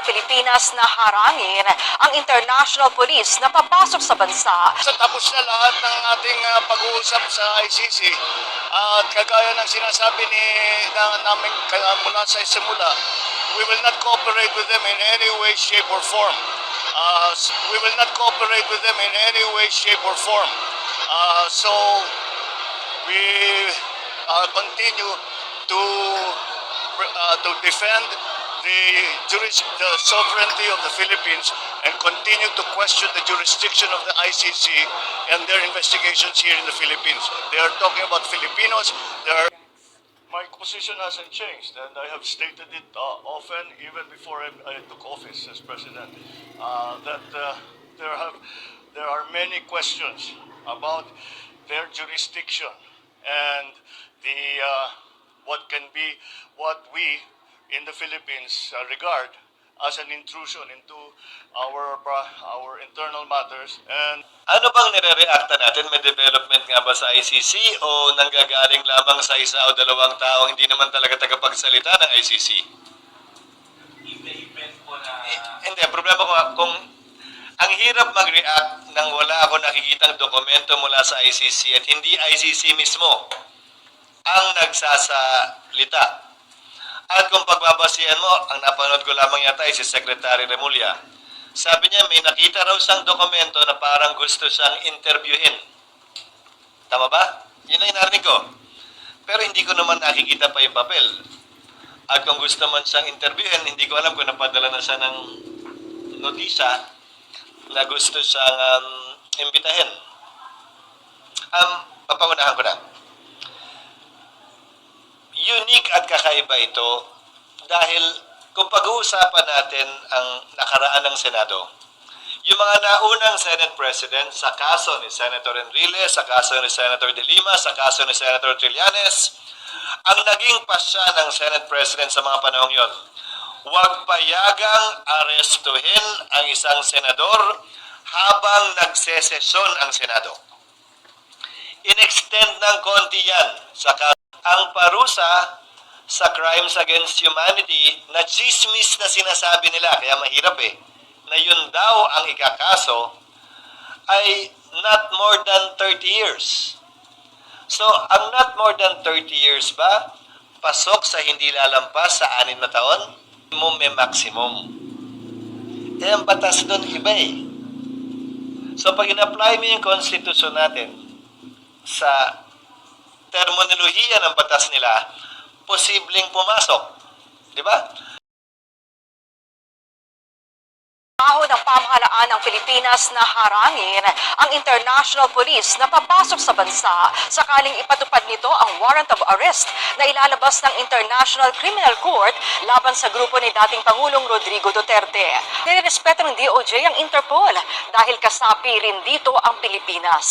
ang Pilipinas na harangin ang international police na papasok sa bansa. Sa tapos na lahat ng ating ah, pag-uusap sa ICC at kagaya ng sinasabi ni na, namin kaya mula sa simula, we will not cooperate with them in any way, shape, or form. Uh, we will not cooperate with them in any way, shape, or form. Uh, so we uh, continue to uh, to defend the, juris, the sovereignty of the Philippines and continue to question the jurisdiction of the ICC and their investigations here in the Philippines. They are talking about Filipinos. They are my position hasn't changed, and I have stated it uh, often, even before I, I took office as president, uh, that uh, there have there are many questions about their jurisdiction and the uh, what can be what we in the Philippines uh, regard as an intrusion into our our internal matters and Ano bang nire-reacta natin? May development nga ba sa ICC o nanggagaling lamang sa isa o dalawang tao hindi naman talaga tagapagsalita ng ICC? Eh, hindi, problema ko kung ang hirap mag-react nang wala ako nakikitang dokumento mula sa ICC at hindi ICC mismo ang nagsasalita. At kung pagbabasihan mo, ang napanood ko lamang yata ay si Secretary Remulla. Sabi niya may nakita raw siyang dokumento na parang gusto siyang interviewin. Tama ba? Yun ang narinig ko. Pero hindi ko naman nakikita pa yung papel. At kung gusto man siyang interviewin, hindi ko alam kung napadala na siya ng notisa na gusto siyang um, imbitahin. Um, papaunahan ko na. Unique at kakaiba ito dahil kung pag-uusapan natin ang nakaraan ng Senado, yung mga naunang Senate President sa kaso ni Senator Enrile, sa kaso ni Senator De Lima, sa kaso ni Senator Trillanes, ang naging pasya ng Senate President sa mga panahong yon, huwag payagang arestuhin ang isang senador habang nagsesesyon ang Senado. In-extend ng konti yan sa kaso. Ang parusa sa crimes against humanity na chismis na sinasabi nila, kaya mahirap eh, na yun daw ang ikakaso, ay not more than 30 years. So, ang not more than 30 years ba, pasok sa hindi lalampas sa anin na taon, minimum may maximum. Eh, ang batas doon iba eh. So, pag in-apply mo yung constitution natin sa terminolohiya ng batas nila, posibleng pumasok. Di ba? Trabaho ng pamahalaan ng Pilipinas na harangin ang international police na papasok sa bansa sakaling ipatupad nito ang warrant of arrest na ilalabas ng International Criminal Court laban sa grupo ni dating Pangulong Rodrigo Duterte. Nirespeto ng DOJ ang Interpol dahil kasapi rin dito ang Pilipinas.